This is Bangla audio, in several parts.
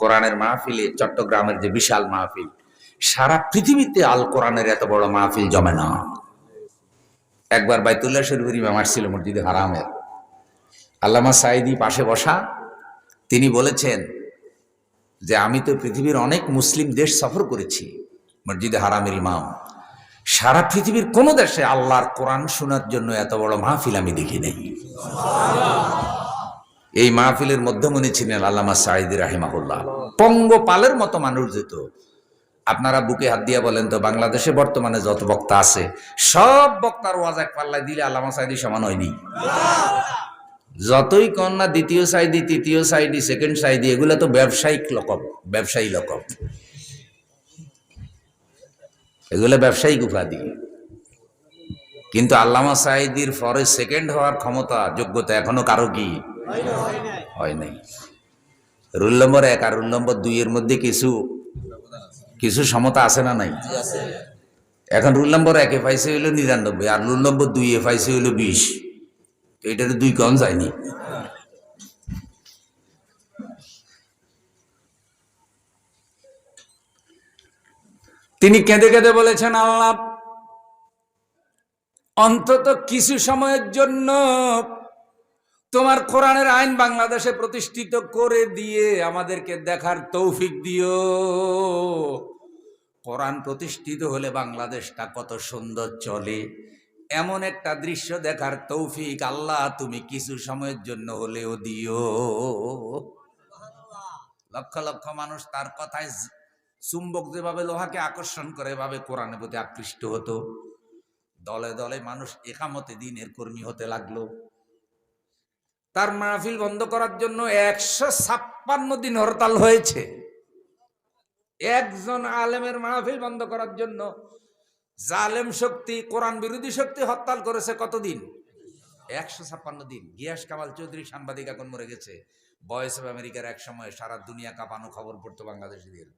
কোরআনের মাহফিলে, চট্টগ্রামের যে বিশাল মাহফিল, সারা পৃথিবীতে আল কোরআনের এত বড় মাহফিল জমে না। একবার বাইতুল্লাহ শরীফের ইমাম আসছিল মসজিদে হারামের। আল্লামা সাইদি পাশে বসা, তিনি বলেছেন যে, আমি তো পৃথিবীর অনেক মুসলিম দেশ সফর করেছি, মসজিদে হারামের ইমাম। সারা পৃথিবীর কোন দেশে আল্লাহর কোরআন শোনার জন্য এত বড় মাহফিল আমি দেখি নাই। এই মাহফিলের মধ্যমণি ছিলেন আল্লামা সাইদি রাহিমাহুল্লাহ। পঙ্গপালের মতো মানুষ যেত আপনারা বুকে হাত দিয়া বলেন তো, বাংলাদেশে বর্তমানে যত বক্তা আছে, সব বক্তার ওয়াজ এক পাল্লায় দিলে আল্লামা সাইদি সমান হয়নি। যতই কন্যা দ্বিতীয় সাইডি তৃতীয় সাইডি সেকেন্ড সাইডি এগুলো তো ব্যবসায়িক লকব, ব্যবসায়ী লকব। এগুলো ব্যবসায়িক উপাধি। কিন্তু আল্লামা সাইদির পরে সেকেন্ড হওয়ার ক্ষমতা, যোগ্যতা এখনও কারও কি? হয় নাই। রুল নম্বর এক আর রুল নম্বর দুই এর মধ্যে কিছু কিছু সমতা আছে না নাই? এখন রুল নম্বর এক একে পাইছে হইল নিরানব্বই আর রুল নম্বর দুই এ পাইছে হইল বিশ। তো দুই কম যায়নি। তিনি কেঁদে কেঁদে বলেছেন, আল্লাহ, অন্তত কিছু সময়ের জন্য তোমার কোরআনের আইন বাংলাদেশে প্রতিষ্ঠিত করে দিয়ে আমাদেরকে দেখার তৌফিক দিও। কোরআন প্রতিষ্ঠিত হলে বাংলাদেশটা কত সুন্দর চলে। এমন একটা দৃশ্য দেখার তৌফিক আল্লাহ তুমি কিছু সময়ের জন্য হলেও দিও। লক্ষ লক্ষ মানুষ তার কথায় চুম্বক যেভাবে লোহাকে আকর্ষণ করে এভাবে কোরআনের প্রতি আকৃষ্ট হতো। দলে দলে মানুষ একামতে দিনের কর্মী হতে লাগল। তার মাহফিল বন্ধ করার জন্য একশো ছাপ্পান্ন দিন হরতাল হয়েছে। একজন আলেমের মাহফিল বন্ধ করার জন্য জালেম শক্তি, কোরআন বিরোধী শক্তি হরতাল করেছে কতদিন? একশো ছাপ্পান্ন দিন। গিয়াস কামাল চৌধুরী সাংবাদিক এখন মরে গেছে। ভয়েস অফ আমেরিকার এক সময় সারা দুনিয়া কাঁপানো খবর পড়তো বাংলাদেশিদের।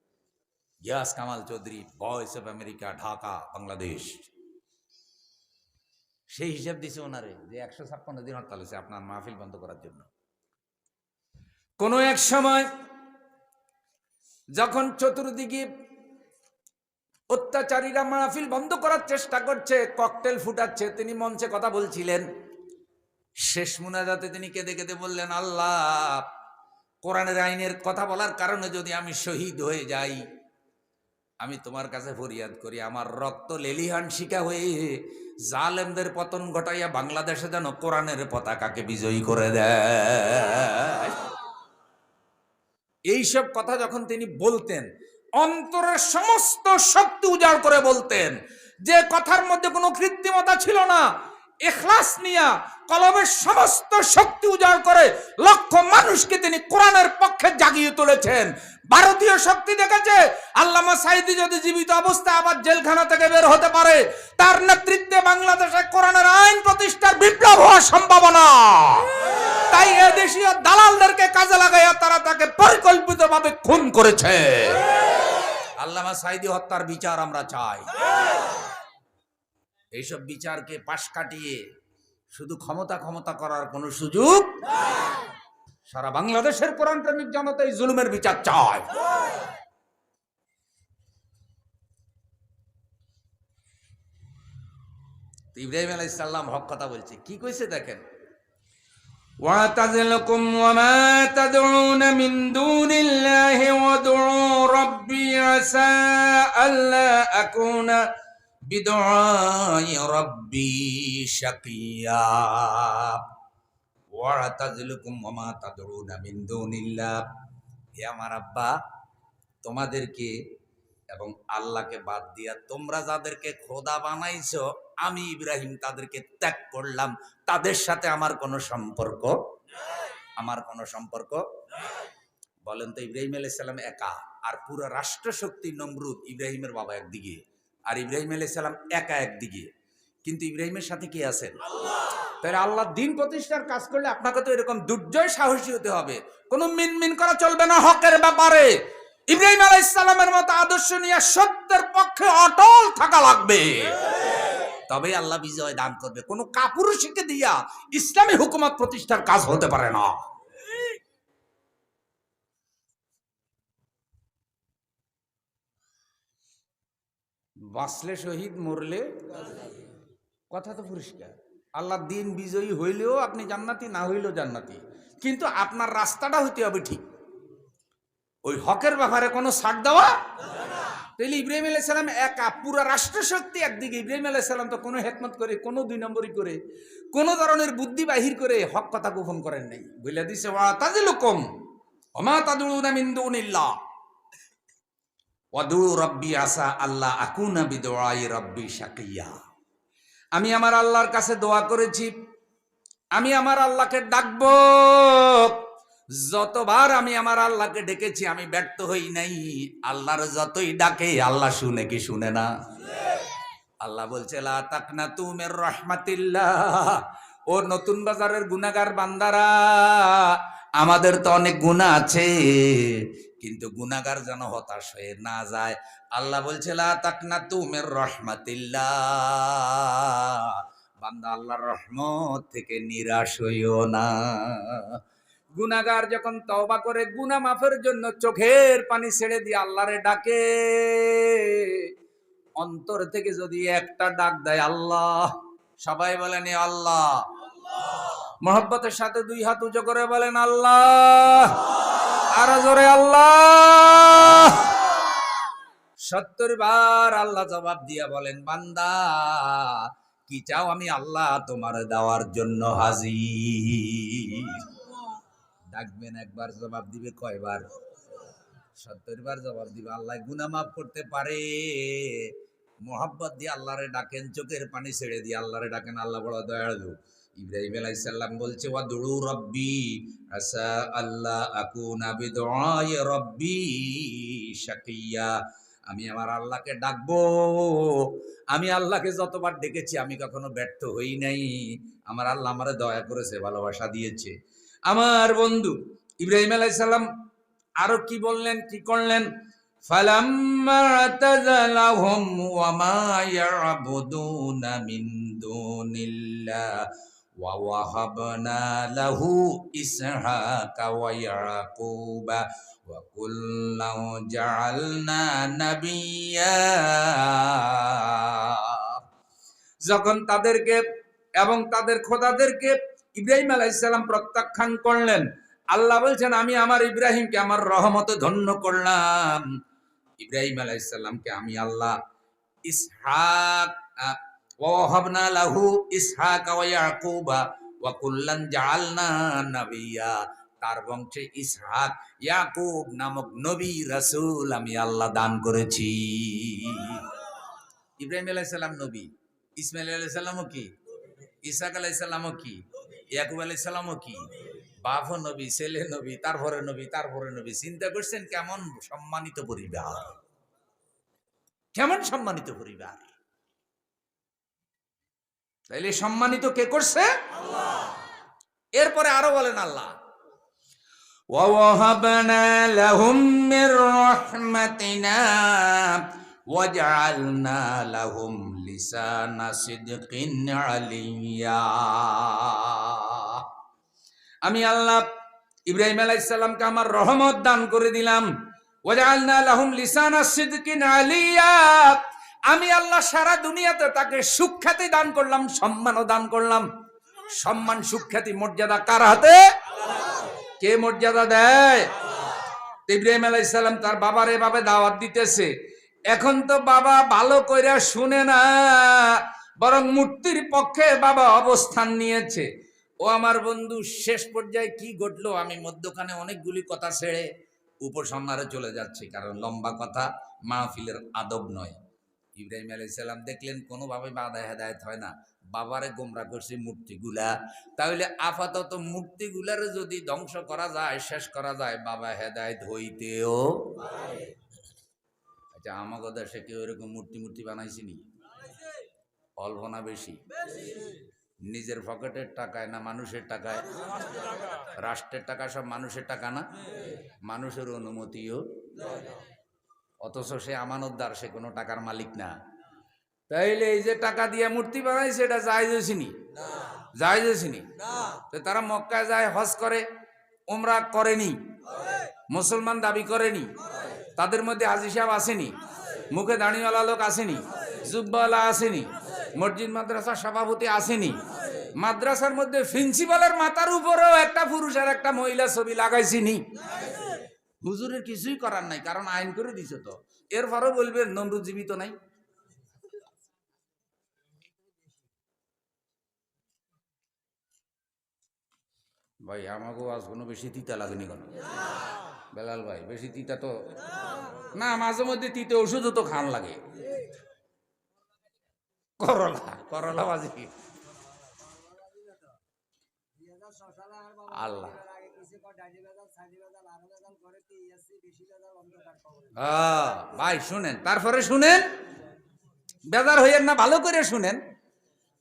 Giyas Kamal Chowdhury voice of America Dhaka, Bangladesh. সেই হিসাব দিছে ওনারে যে একশো ছাপ্পান্ন দিন হরতাল হয়েছে, আপনার মাহফিল বন্ধ করার জন্য। কোন এক সময় যখন চতুর্দিকে অত্যাচারীরা মাহফিল বন্ধ করার চেষ্টা করছে, ককটেল ফুটাচ্ছে, তিনি মঞ্চে কথা বলছিলেন। শেষ মুনাজাতে তিনি কেঁদে কেঁদে বললেন, আল্লাহ, কোরআনের আইনের কথা বলার কারণে যদি আমি শহীদ হয়ে যাই আমি তোমার কাছে ফরিয়াদ করি, আমার রক্ত লেলিহান শিকা হয়ে জালেমদের পতন ঘটাইয়া বাংলাদেশে যেন কোরআনের পতাকাকে বিজয়ী করে দেয়। এইসব কথা যখন তিনি বলতেন অন্তরের সমস্ত শক্তি উজাড় করে বলতেন, যে কথার মধ্যে কোনো কৃত্রিমতা ছিল না এখলাস নিয়া কলমের সমস্ত শক্তি উজাড় করে লক্ষ মানুষকে তিনি কোরআনের পক্ষে জাগিয়ে তুলেছেন। ভারতীয় শক্তি দেখেছে? আল্লামা সাইদি যদি জীবিত অবস্থায় আবার জেলখানা থেকে বের হতে পারে, তার নেতৃত্বে বাংলাদেশে কোরআনের আইন প্রতিষ্ঠার বিপ্লব হওয়ার সম্ভাবনা। তাই এ দেশীয় দালালদেরকে কাজে লাগাইয়া তারা তাকে পরিকল্পিতভাবে খুন করেছে। আল্লামা সাইদি হত্যার বিচার আমরা চাই। এইসব বিচারকে পাশ কাটিয়ে শুধু ক্ষমতা ক্ষমতা করার কোনো সুযোগ সারা বাংলাদেশের কোরআন প্রেমিক জনতা এই জুলুমের বিচার চায় তো ইব্রাহিম আলাইহিস সালাম হক কথা বলছে কি কইছে দেখেন واعتزلكم وما تدعون من دون الله وادعوا ربي عسى ألا أكون بدعاء ربي شقيا ওয়াতাজলুকুম ওমা তাদরুনা মিন দুনিল্লাহ হে আমার আব্বা তোমাদেরকে এবং আল্লাহকে বাদ দিয়া তোমরা যাদেরকে খোদা বানাইছো আমি ইব্রাহিম তাদেরকে ত্যাগ করলাম তাদের সাথে আমার কোনো সম্পর্ক আমার কোনো সম্পর্ক বলেন তো ইব্রাহিম আলাইহিস সালাম একা আর পুরো রাষ্ট্রশক্তি নমরুদ ইব্রাহিমের বাবা একদিকে আর ইব্রাহিম আলাইহিস সালাম একা একদিকে। কিন্তু ইব্রাহিমের সাথে কে আছেন? তাহলে আল্লাহ দিন প্রতিষ্ঠার কাজ করলে আপনাকে তো এরকম দুর্জয় সাহসী হতে হবে। কোনো মিনমিন করা চলবে না হকের ব্যাপারে। ইব্রাহিম আলাহ ইসলামের মতো আদর্শ নিয়ে সত্যের পক্ষে অটল থাকা লাগবে। তবে আল্লাহ বিজয় দান করবে। কোনো কাপুরুষকে দিয়া ইসলামী হুকুমত প্রতিষ্ঠার কাজ হতে পারে না। বাঁচলে শহীদ, মরলে কথা তো পরিষ্কার। আল্লাহ দিন বিজয়ী হইলেও আপনি জান্নাতি, না হইলেও জান্নাতি। কিন্তু আপনার রাস্তাটা হইতে হবে ঠিক। ওই হকের ব্যাপারে কোনো ছাড় দেওয়া? তাহলে ইব্রাহিম আলাহ আলাইসালাম একা, পুরো রাষ্ট্রশক্তি একদিকে। ইব্রাহিম আলাইসালাম তো কোনো হেকমত করে, কোনো দুই নম্বরই করে, কোনো ধরনের বুদ্ধি বাহির করে হক কথা গোপন করেন নাই। বলে দিছে, ওয়া তাজিলুকুম, ওমা তাদুনা মিন দুনিল্লাহ। ওয়াদু রব্বি আসা আল্লাহ আকুনা বিদুআই রব্বি শাকিয়া। আমি আমার আল্লাহর কাছে দোয়া করেছি। আমি আমার আল্লাহকে ডাকবো। যতবার আমি আমার আল্লাহকে ডেকেছি, আমি ব্যর্থ হই নাই। আল্লাহর যতই ডাকে, আল্লাহ শুনে কি শুনে না? আল্লাহ বলছে, লা তাকনা তুমের ও নতুন বাজারের গুনাগার বান্দারা, আমাদের তো অনেক গুণা আছে। কিন্তু গুনাগার যেন হতাশ হয়ে না যায়। আল্লাহ বলছে তুমের রহমাতিল্লাহ। বান্দা আল্লাহর রহমত থেকে নিরাশ হইও না। গুনাগার যখন তওবা করে গুনা মাফের জন্য চোখের পানি ছেড়ে দিয়ে আল্লাহরে ডাকে। অন্তর থেকে যদি একটা ডাক দেয়, আল্লাহ। সবাই বলেন আল্লাহ। মোহব্বতের সাথে দুই হাত উঁচু করে বলেন, আল্লাহ। আল্লাহ। সত্তর বার আল্লাহ জবাব দিয়া বলেন, বান্দা, কি চাও আমি আল্লাহ তোমার দেওয়ার জন্য হাজির? ডাকবেন একবার, জবাব দিবে কয়বার? সত্তর বার জবাব দিবে, আল্লাহ গুনা মাফ করতে পারে। মোহাব্বত দিয়ে আল্লাহরে ডাকেন, চোখের পানি ছেড়ে দিয়ে আল্লাহরে ডাকেন, আল্লাহ বড় দয়ালু। ইব্রাহিম আলাইসাল্লাম বলছে ওয়া দুড়ু রব্বি আসা আল্লাহ আকুনা বিদুআই রব্বি শাকিয়া আমি আমার আল্লাহকে ডাকবো আমি আল্লাহকে যতবার ডেকেছি আমি কখনো ব্যর্থ হই নাই আমার আল্লাহ আমারে দয়া করেছে ভালোবাসা দিয়েছে আমার বন্ধু ইব্রাহিম আলাইসাল্লাম আরো কি বললেন কি করলেন فلما اعتزلهم وما يعبدون من دون الله ووهبنا له إسحاق ويعقوب وكلا جعلنا نبيا যখন তাদেরকে এবং তাদের খোদাদেরকে ইব্রাহিম আলাইসাল্লাম প্রত্যাখ্যান করলেন আল্লাহ বলছেন আমি আমার ইব্রাহিমকে আমার রহমতে ধন্য করলাম ইব্রাহিম আলাইসাল্লামকে আমি আল্লাহ ইসহাক আহ, ওয়াহাবনা লাহু ইসহাক ওয়া ইয়াকুবা ওয়া কুল্লান জাআলনা নাবিয়্যা তার বংশে ইসহাক, ইয়াকুব নামক নবী রাসূল আমি আল্লাহ দান করেছি। ইব্রাহিম আলাইসাল্লাম নবী, ইসমাইল আলাইসাল্লামও কি ইসাক আলাইসাল্লামও কি, ইয়াকুব আলাইসাল্লামও কি বাপ নবী, ছেলে নবী, তারপরে নবী তারপরে নবী। চিন্তা করছেন কেমন সম্মানিত পরিবার? কেমন সম্মানিত পরিবার? তাইলে সম্মানিত কে করছে এরপরে আরো বলেন আল্লাহ ووهبنا لهم من رحمتنا وجعلنا لهم لسان صدق عليا আমি আল্লাহ ইব্রাহিম আলাইসাল্লামকে আমার রহমত দান করে দিলাম ওয়াজআলনা লাহুম লিসানা সিদকিন আলিয়া আমি আল্লাহ সারা দুনিয়াতে তাকে সুখ্যাতি দান করলাম, সম্মানও দান করলাম। সম্মান, সুখ্যাতি, মর্যাদা কার হাতে? কে মর্যাদা দেয়? ইব্রাহিম আলাইসাল্লাম তার বাবার এভাবে দাওয়াত দিতেছে। এখন তো বাবা ভালো কইরা শুনে না, বরং মূর্তির পক্ষে বাবা অবস্থান নিয়েছে। ও আমার বন্ধু, শেষ পর্যায়ে কি ঘটলো? আমি মধ্যখানে অনেকগুলি কথা ছেড়ে উপসংহারে চলে যাচ্ছি, কারণ লম্বা কথা মাহফিলের আদব নয়। ইব্রাহিম আলাইসাল্লাম দেখলেন কোনোভাবে বাধা হেদায়ত হয় না। বাবারে গোমরা করছে মূর্তিগুলা। তাহলে আপাতত মূর্তিগুলার যদি ধ্বংস করা যায়, শেষ করা যায়, বাবা হেদায়ত হইতেও আচ্ছা আমাকে দেশে কেউ এরকম মূর্তি মূর্তি বানাইছিনি অল্প না বেশি। নিজের পকেটের টাকায় না মানুষের টাকায়? রাষ্ট্রের টাকা, সব মানুষের টাকা না? মানুষের অনুমতিও অথচ সে আমানতদার সে কোনো টাকার মালিক না। তাইলে এই যে টাকা দিয়ে মূর্তি বানাইছে এটা যাইজেছিনি যাইজেছিনি তো তারা মক্কায় যায় হজ করে ওমরা করেনি মুসলমান দাবি করেনি তাদের মধ্যে হাজি সাহেব আসেনি মুখে দাঁড়িয়েওয়ালা লোক আসেনি জুব্বাওয়ালা আসেনি মসজিদ মাদ্রাসার সভাপতি আসেনি মাদ্রাসার মধ্যে প্রিন্সিপালের মাথার উপরেও একটা পুরুষ আর একটা মহিলা ছবি লাগাইছিনি হুজুরের কিছুই করার নাই, কারণ আইন করে দিছে তো। এরপরও বলবে নমরুদ জীবিত নাই। ভাই, আমাকেও আজ কোনো বেশি তিতা লাগেনি কেন? বেলাল ভাই, বেশি তিতা তো? না, মাঝে মধ্যে তিতে ওষুধও তো খান লাগে। করলা করলা বাজি আল্লাহ হ্যাঁ, ভাই, শুনেন। তারপরে শুনেন, বেজার হইয়েন না, ভালো করে শুনেন।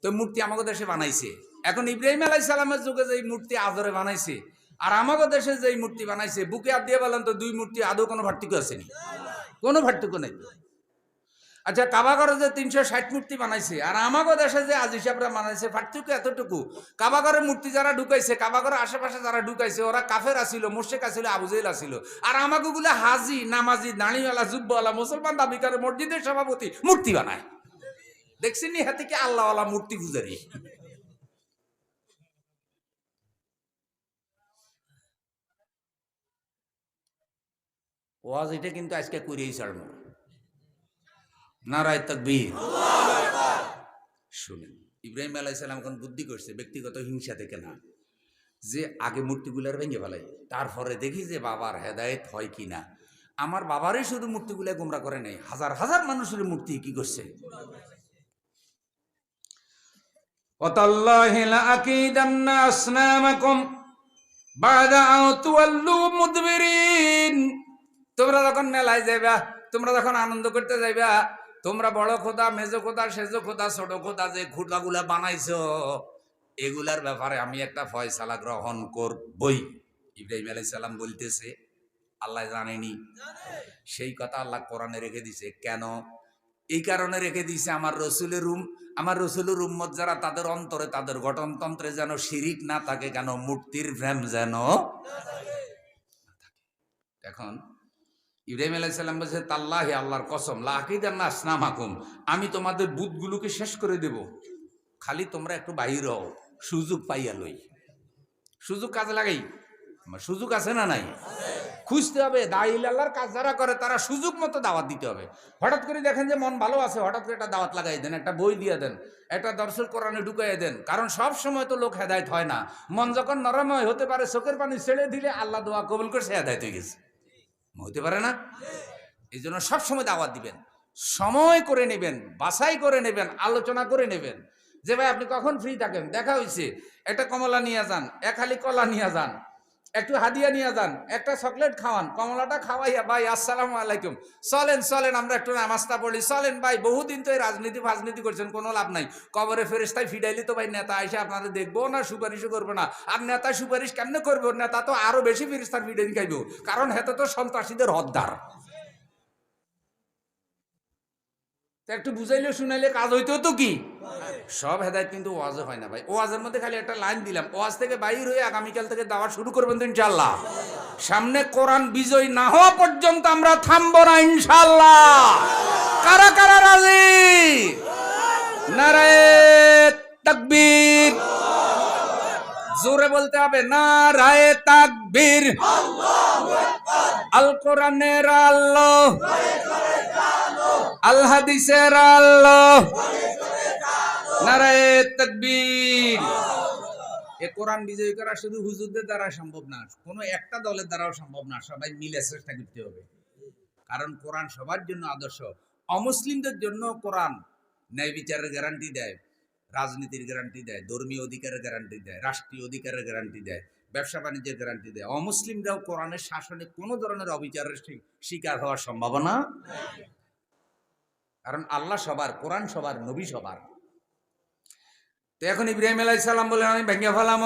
তো মূর্তি আমাকে দেশে বানাইছে। এখন ইব্রাহিম আলাই সালামের যুগে যে মূর্তি আদরে বানাইছে, আর আমাকে দেশে যে মূর্তি বানাইছে, বুকে হাত দিয়ে বলেন তো দুই মূর্তি আদৌ কোনো ভার্তিক্য আসেনি কোনো ভার্তিক্য নেই। আচ্ছা কাবাগরে যে তিনশো ষাট মূর্তি বানাইছে, আর আমাকে দেশে যে আজ হিসাবরা বানাইছে, পার্থক্য এতটুকু। কাবাগরের মূর্তি যারা ঢুকাইছে কাবাগরের আশেপাশে যারা ঢুকাইছে, ওরা কাফের আসিল মোশেক আসিল আবুজেল আসিল আর আমাকে গুলো হাজি, নামাজি, দাঁড়িওয়ালা, জুব্বওয়ালা, মুসলমান দাবি করে, মসজিদের সভাপতি মূর্তি বানায়। দেখছেন নি, হাতে কি আল্লাহওয়ালা মূর্তি পূজারি ওয়াজ এটা কিন্তু আজকে করেই ছাড়বো। নারায় তকবীর শুনেন ইব্রাহিম আলাইসালাম এখন বুদ্ধি করছে ব্যক্তিগত হিংসা থেকে না যে আগে মূর্তিগুলার ভেঙে ফেলাই তারপরে দেখি যে বাবার হেদায়েত হয় কি না আমার বাবারই শুধু মূর্তিগুলা গুমরা করে নেই হাজার হাজার মানুষের মূর্তি কি করছে وتالله لأكيدن أصنامكم بعد أن تولوا مدبرين তোমরা যখন মেলায় যাইবা তোমরা যখন আনন্দ করতে যাইবা তোমরা বড় খোদা, মেজো খোদা, সেজো খোদা, ছোট খোদা যে খুঁটাগুলা বানাইছ, এগুলার ব্যাপারে আমি একটা ফয়সালা গ্রহণ করবই। ইব্রাহিম আলাইহিস সালাম বলতেছে, আল্লাহ জানেনি। সেই কথা আল্লাহ কোরআনে রেখে দিছে। কেন? এই কারণে রেখে দিছে আমার রসুলের রুম। আমার রসুলের উম্মত যারা, তাদের অন্তরে, তাদের গঠনতন্ত্রে যেন শিরিক না থাকে, কেন? মূর্তির ভ্রেম যেন এখন ইব্রাহিম আলাইসাল্লাম বলছে, তাল্লাহি আল্লাহর কসম লাকিদার না আসনাম হাকুম আমি তোমাদের বুথগুলোকে শেষ করে দেব। খালি তোমরা একটু বাহির হও, সুযোগ পাইয়া লই। সুযোগ কাজে লাগাই? সুযোগ আছে না নাই? খুঁজতে হবে দাইল আল্লাহর কাজ যারা করে, তারা সুযোগ মতো দাওয়াত দিতে হবে। হঠাৎ করে দেখেন যে মন ভালো আছে, হঠাৎ করে একটা দাওয়াত লাগাই দেন, একটা বই দিয়ে দেন, একটা দর্শন কোরআনে ঢুকাই দেন। কারণ সব সময় তো লোক হেদায়ত হয় না। মন যখন নরম হতে পারে চোখের পানি ছেড়ে দিলে আল্লাহ দোয়া কবুল করে সে হেদায়ত হয়ে গেছে। হতে পারে না। এই জন্য সবসময় দাওয়াত দিবেন। সময় করে নেবেন বাসাই করে নেবেন, আলোচনা করে নেবেন। যে ভাই, আপনি কখন ফ্রি থাকেন? দেখা হয়েছে একটা কমলা নিয়ে যান, এক খালি কলা নিয়ে যান। একটু হাদিয়া নিয়ে যান, একটা চকলেট খাওয়ান, কমলাটা খাওয়াইয়া ভাই, আসসালামু আলাইকুম। চলেন চলেন, আমরা একটু নামাজটা পড়ি। চলেন, ভাই, বহুদিন তো এই রাজনীতি ফাজনীতি করছেন, কোনো লাভ নাই। কবরে ফেরেস্তায় ফিডাইলি তো, ভাই, নেতা এসে আপনারা দেখব না, সুপারিশও করব না। আর নেতা সুপারিশ কেমনে করব? নেতা তো আরও বেশি ফেরিস্তার ফিডাইন খাইব। কারণ হেতে তো সন্ত্রাসীদের হদ্দার একটু বুঝাইলে, শুনাইলে কাজ হইতো তো কি? সব হেদায়ত কিন্তু ওয়াজে হয় না ভাই। ওয়াজের মধ্যে খালি একটা লাইন দিলাম, ওয়াজ থেকে বাইর হয়ে আগামীকাল থেকে দাওয়া শুরু করবেন তো ইনশাল্লাহ সামনে কোরআন বিজয় না হওয়া পর্যন্ত আমরা থামবো না ইনশাল্লাহ কারা কারা রাজি? নারায় জোরে বলতে হবে না নারায় তাকবীর। আল কোরআনের আল্লাহ আল হাদিসের আল্লাহ কারণ কোরআন সবার জন্য আদর্শ। অমুসলিমদের জন্য কোরআন ন্যায় বিচারের গ্যারান্টি দেয়, রাজনীতির গ্যারান্টি দেয়, ধর্মীয় অধিকারের গ্যারান্টি দেয়, রাষ্ট্রীয় অধিকারের গ্যারান্টি দেয়, ব্যবসা বাণিজ্যের গ্যারান্টি দেয়। অমুসলিমরাও কোরআনের শাসনে কোনো ধরনের অবিচারের শিকার হওয়ার সম্ভাবনা কারণ আল্লাহ সবার, কোরআন সবার, নবী সবার। তো এখন ইব্রাহিম আলাই সালাম বলে আমি ভেঙে ফেলাম।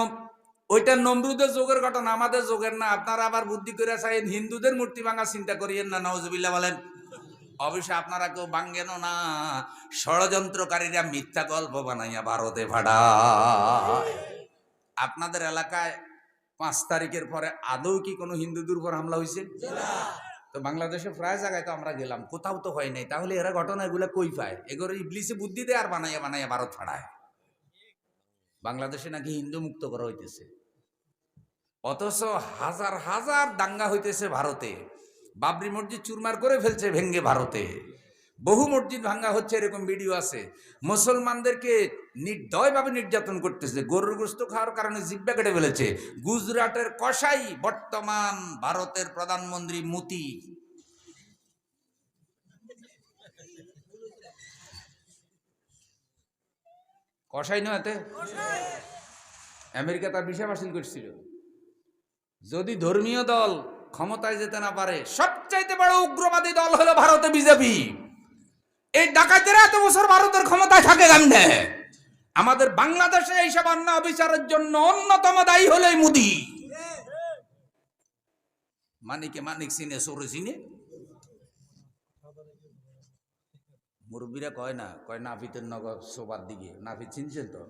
ওইটা নমরুদের যোগের ঘটনা, আমাদের যোগের না। আপনারা আবার বুদ্ধি করে চাইন হিন্দুদের মূর্তি ভাঙা চিন্তা করিয়েন না নওজবিল্লা বলেন। অবশ্যই আপনারা কেউ ভাঙ্গেন না। ষড়যন্ত্রকারীরা মিথ্যা গল্প বানাইয়া ভারতে ভাড়া। আপনাদের এলাকায় পাঁচ তারিখের পরে আদৌ কি কোনো হিন্দুদের উপর হামলা হয়েছে তো বাংলাদেশে প্রায় জায়গায় তো আমরা গেলাম, কোথাও তো হয় নাই। তাহলে এরা ঘটনা এগুলো কই পায়? এগুলো ইবলিসে বুদ্ধি দেয় আর বানাইয়া বানাইয়া ভারত ফাড়ায় বাংলাদেশে নাকি হিন্দু মুক্ত করা হইতেছে। অথচ হাজার হাজার দাঙ্গা হইতেছে ভারতে। বাবরি মসজিদ চুরমার করে ফেলছে ভেঙ্গে ভারতে। বহু মসজিদ ভাঙ্গা হচ্ছে, এরকম ভিডিও আছে। মুসলমানদেরকে নির্দয়ভাবে নির্যাতন করতেছে, গরুর গোস্ত খাওয়ার কারণে জিব্বা কেটে ফেলেছে। গুজরাটের কসাই বর্তমান ভারতের প্রধানমন্ত্রী মুতি কসাই নয় এতে? আমেরিকা তার বিষয় বাসিল করছিল। যদি ধর্মীয় দল ক্ষমতায় যেতে না পারে, সবচাইতে বড় উগ্রবাদী দল হলো ভারতে বিজেপি। এই ডাকাতেরা এত বছর ভারতের ক্ষমতায় থাকে গান্ধে আমাদের বাংলাদেশে এইসব অন্য অবিচারের জন্য অন্যতম দায়ী হলো মোদি। মানিকে মানিক চিনে সরু চিনে মুরব্বীরা কয় না, কয় নাফিতের নগর সোবার দিকে নাফিত চিনছেন তো?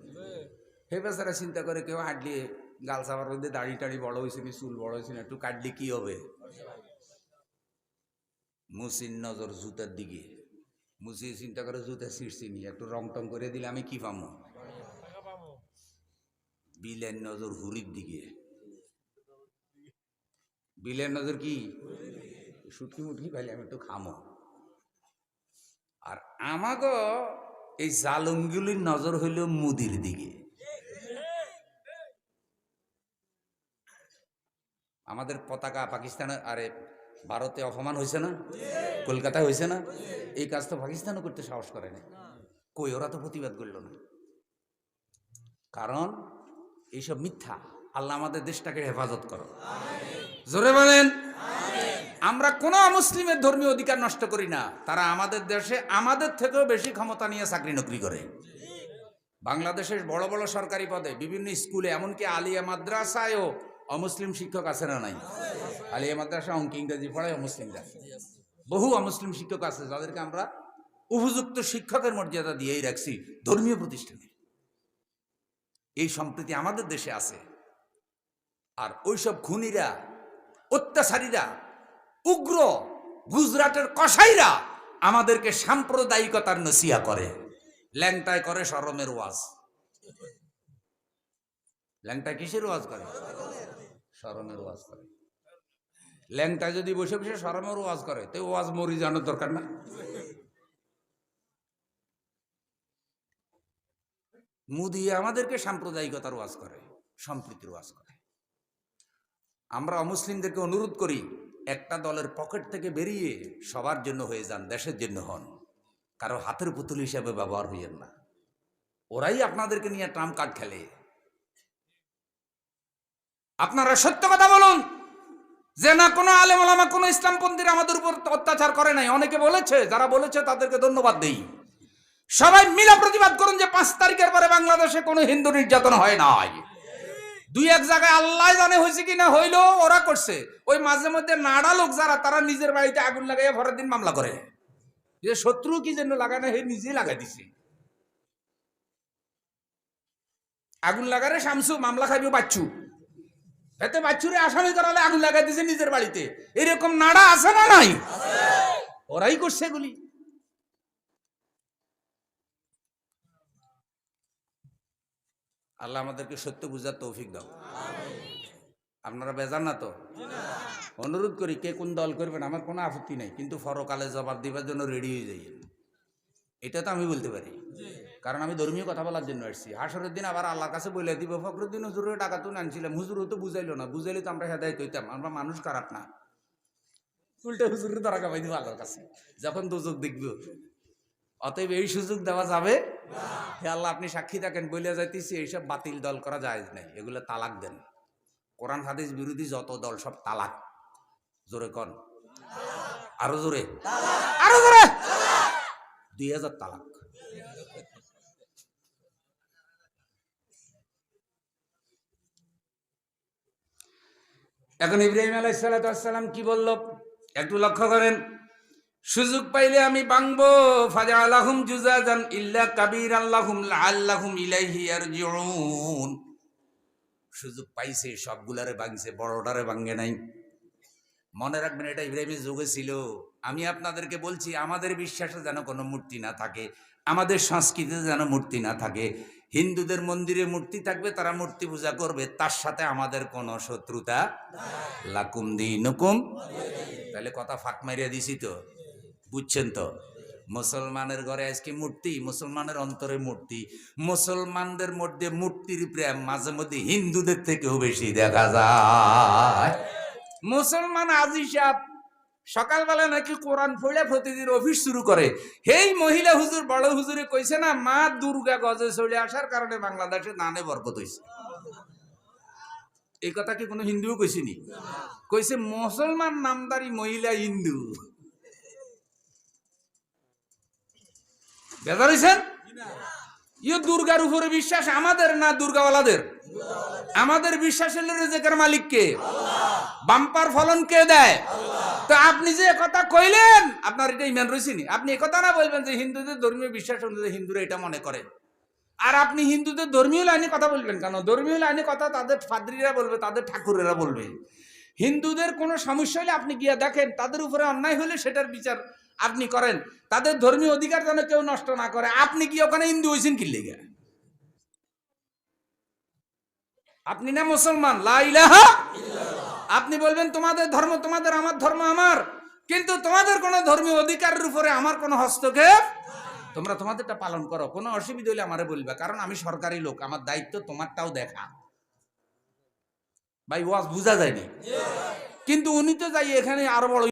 হে বেচারা চিন্তা করে কেউ হাঁটলে গাল চাপার মধ্যে দাড়ি টাড়ি বড় হয়েছে নি, চুল বড় হয়েছে না, একটু কাটলে কি হবে? মুসির নজর জুতার দিকে। মুসি চিন্তা করে জুতা ছিঁড়ছি নি, একটু রং টং করে দিলে আমি কি পামো? বিলের নজর হুরির দিকে। বিলের নজর কি? সুটকি মুটকি পাইলে আমি একটু খামো। আর আমাগো এই জালঙ্গুলির নজর হইল মুদির দিকে। আমাদের পতাকা পাকিস্তানে আরে ভারতে অপমান হয়েছে না? কলকাতায় হয়েছে না? এই কাজ তো পাকিস্তানও করতে সাহস করে না কই, ওরা তো প্রতিবাদ করল না। কারণ এইসব মিথ্যা। আল্লাহ আমাদের দেশটাকে হেফাজত করো। জোরে বলেন। আমরা কোনো মুসলিমের ধর্মীয় অধিকার নষ্ট করি না। তারা আমাদের দেশে আমাদের থেকেও বেশি ক্ষমতা নিয়ে চাকরি নকরি করে। বাংলাদেশের বড় বড় সরকারি পদে বিভিন্ন স্কুলে, এমনকি আলিয়া মাদ্রাসায়ও অমুসলিম শিক্ষক আছে না নাই? আলিয়া মাদ্রাসা অঙ্ক ইংরেজি পড়ায় অমুসলিমরা বহু অমুসলিম শিক্ষক আছে যাদেরকে আমরা উপযুক্ত শিক্ষকের মর্যাদা দিয়েই রাখছি ধর্মীয় প্রতিষ্ঠানে। এই সম্প্রীতি আমাদের দেশে আছে। আর ওইসব খুনিরা, অত্যাচারীরা উগ্র গুজরাটের কসাইরা আমাদেরকে সাম্প্রদায়িকতার নসিয়া করে। ল্যাংটায় করে সরমের ওয়াজ। ল্যাংটায় কিসের ওয়াজ করে? সরমের ওয়াজ করে। ল্যাংটায় যদি বসে বসে সরমের ওয়াজ করে, তো ওয়াজ মরি জানার দরকার না। মুদি আমাদেরকে সাম্প্রদায়িকতার ওয়াজ করে, সম্প্রীতির ওয়াজ করে। আমরা অমুসলিমদেরকে অনুরোধ করি একটা দলের পকেট থেকে বেরিয়ে সবার জন্য হয়ে যান, দেশের জন্য হন। কারও হাতের পুতুল হিসাবে ব্যবহার হইয়েন না। ওরাই আপনাদেরকে নিয়ে ট্রাম্প কার্ড খেলে। আপনারা সত্য কথা বলুন! যে না কোনো আলেম ওলামা কোনো ইসলামপন্থীর আমাদের উপর অত্যাচার করে নাই। অনেকে বলেছে, যারা বলেছে তাদেরকে ধন্যবাদ দেই। সবাই মিলা প্রতিবাদ করুন যে পাঁচ তারিখের পরে বাংলাদেশে কোনো হিন্দু নির্যাতন হয় না নাই। দুই এক জায়গায় আল্লাহ জানে হয়েছে কিনা হইল ওরা করছে। ওই মাঝে মধ্যে নাড়া লোক যারা, তারা নিজের বাড়িতে আগুন লাগাইয়া ভরের দিন মামলা করে। যে শত্রু কি জন্য লাগায় না হে নিজেই লাগাই দিছে। আগুন লাগারে শামসু, মামলা খাইবে বাচ্চু। এতে বাচ্চুরে আসামি করালে আগুন লাগাই দিছে নিজের বাড়িতে। এরকম নাড়া আছে না নাই? ওরাই করছে এগুলি। আল্লাহ আমাদেরকে সত্য বুঝার তৌফিক দাও। আপনারা বেজান না তো? অনুরোধ করি, কে কোন দল করবেন আমার কোনো আপত্তি নেই, কিন্তু ফরকালে জবাব দেওয়ার জন্য রেডি হয়ে যাই। এটা তো আমি বলতে পারি। কারণ আমি ধর্মীয় কথা বলার জন্য এসেছি হাসরের দিন আবার আল্লাহর কাছে বলে দিব, ফখরুদ্দিন হুজুরের টাকা তো আনছিলাম হুজুরও তো বুঝাইলো না। বুঝাইলে তো আমরা হেদায়ত হইতাম। আমরা মানুষ খারাপ না। উল্টে হুজুরের দ্বারা কামাই দিব আল্লাহর কাছে। যখন দুযোগ দেখব। অতএব এই সুযোগ দেওয়া যাবে হে আল্লাহ, আপনি সাক্ষী থাকেন বলিয়া যাইতেছি, এইসব বাতিল দল করা যায় নাই, এগুলো তালাক দেন। কোরআন, হাদিস বিরোধী যত দল, সব তালাক। জোরে কন। আরও জোরে? আরও জোরে? দুই হাজার তালাক। এখন ইব্রাহিম আলাইসালাম কি বলল? একটু লক্ষ্য করেন। সুযোগ পাইলে আমি বাংবো ফাজা আলাহুম জুজাজান ইল্লা কাবির আল্লাহুম আল্লাহুম ইলাইহি আরজিউন সুযোগ পাইছে, সবগুলারে ভাঙছে, বড়টারে ভাঙ্গে নাই। মনে রাখবেন, এটা ইব্রাহিমের যুগে ছিল। আমি আপনাদেরকে বলছি, আমাদের বিশ্বাসে যেন কোনো মূর্তি না থাকে, আমাদের সংস্কৃতিতে যেন মূর্তি না থাকে। হিন্দুদের মন্দিরে মূর্তি থাকবে, তারা মূর্তি পূজা করবে, তার সাথে আমাদের কোনো শত্রুতা লাকুম দিনুকুম। তাহলে কথা ফাঁক মারিয়া দিছি তো। বুঝছেন তো? মুসলমানের ঘরে আজকে মূর্তি, মুসলমানের অন্তরে মূর্তি, মুসলমানদের মধ্যে মূর্তির প্রেম মাঝে মধ্যে হিন্দুদের থেকেও বেশি দেখা যায়। মুসলমান আজি সাহ সকালবেলা নাকি কোরআন পড়লে প্রতিদিন অফিস শুরু করে। হেই মহিলা হুজুর, বড় হুজুরে কইছে না, মা দুর্গা গজে চলে আসার কারণে বাংলাদেশে নানে বরকত হইছে। এই কথা কি কোনো হিন্দুও কইছিনি কইছে, মুসলমান নামদারি মহিলা হিন্দু। বেজার হইছেন? ইয়ে দুর্গার উপরে বিশ্বাস আমাদের না দুর্গাওয়ালাদের? আমাদের বিশ্বাসের রেজেকের মালিককে বাম্পার ফলন কে দেয়? তো আপনি যে কথা কইলেন, আপনার এটা ইমান রয়েছেনি আপনি একথা না বলবেন যে হিন্দুদের ধর্মীয় বিশ্বাস অনুযায়ী হিন্দুরা এটা মনে করে। আর আপনি হিন্দুদের ধর্মীয় লাইনে কথা বলবেন কেন? ধর্মীয় লাইনে কথা তাদের ফাদ্রিরা বলবে, তাদের ঠাকুরেরা বলবে। হিন্দুদের কোনো সমস্যা হলে আপনি গিয়া দেখেন, তাদের উপরে অন্যায় হলে সেটার বিচার আপনি করেন। তাদের ধর্মীয় অধিকার যেন কেউ নষ্ট না করে। আপনি কি ওখানে হিন্দু হয়েছেন কি লেগে? আপনি না মুসলমান? লা ইলাহা আপনি বলবেন, তোমাদের ধর্ম, তোমাদের আমার ধর্ম আমার। কিন্তু তোমাদের কোনো ধর্মীয় অধিকারের উপরে আমার কোনো হস্তক্ষেপ তোমরা তোমাদেরটা পালন করো। কোনো অসুবিধা হলে আমারে বলবে। কারণ আমি সরকারি লোক। আমার দায়িত্ব তোমারটাও দেখা। ভাই, ওয়াজ বুঝা যায়নি? কিন্তু উনি তো যাই এখানে আরও বড়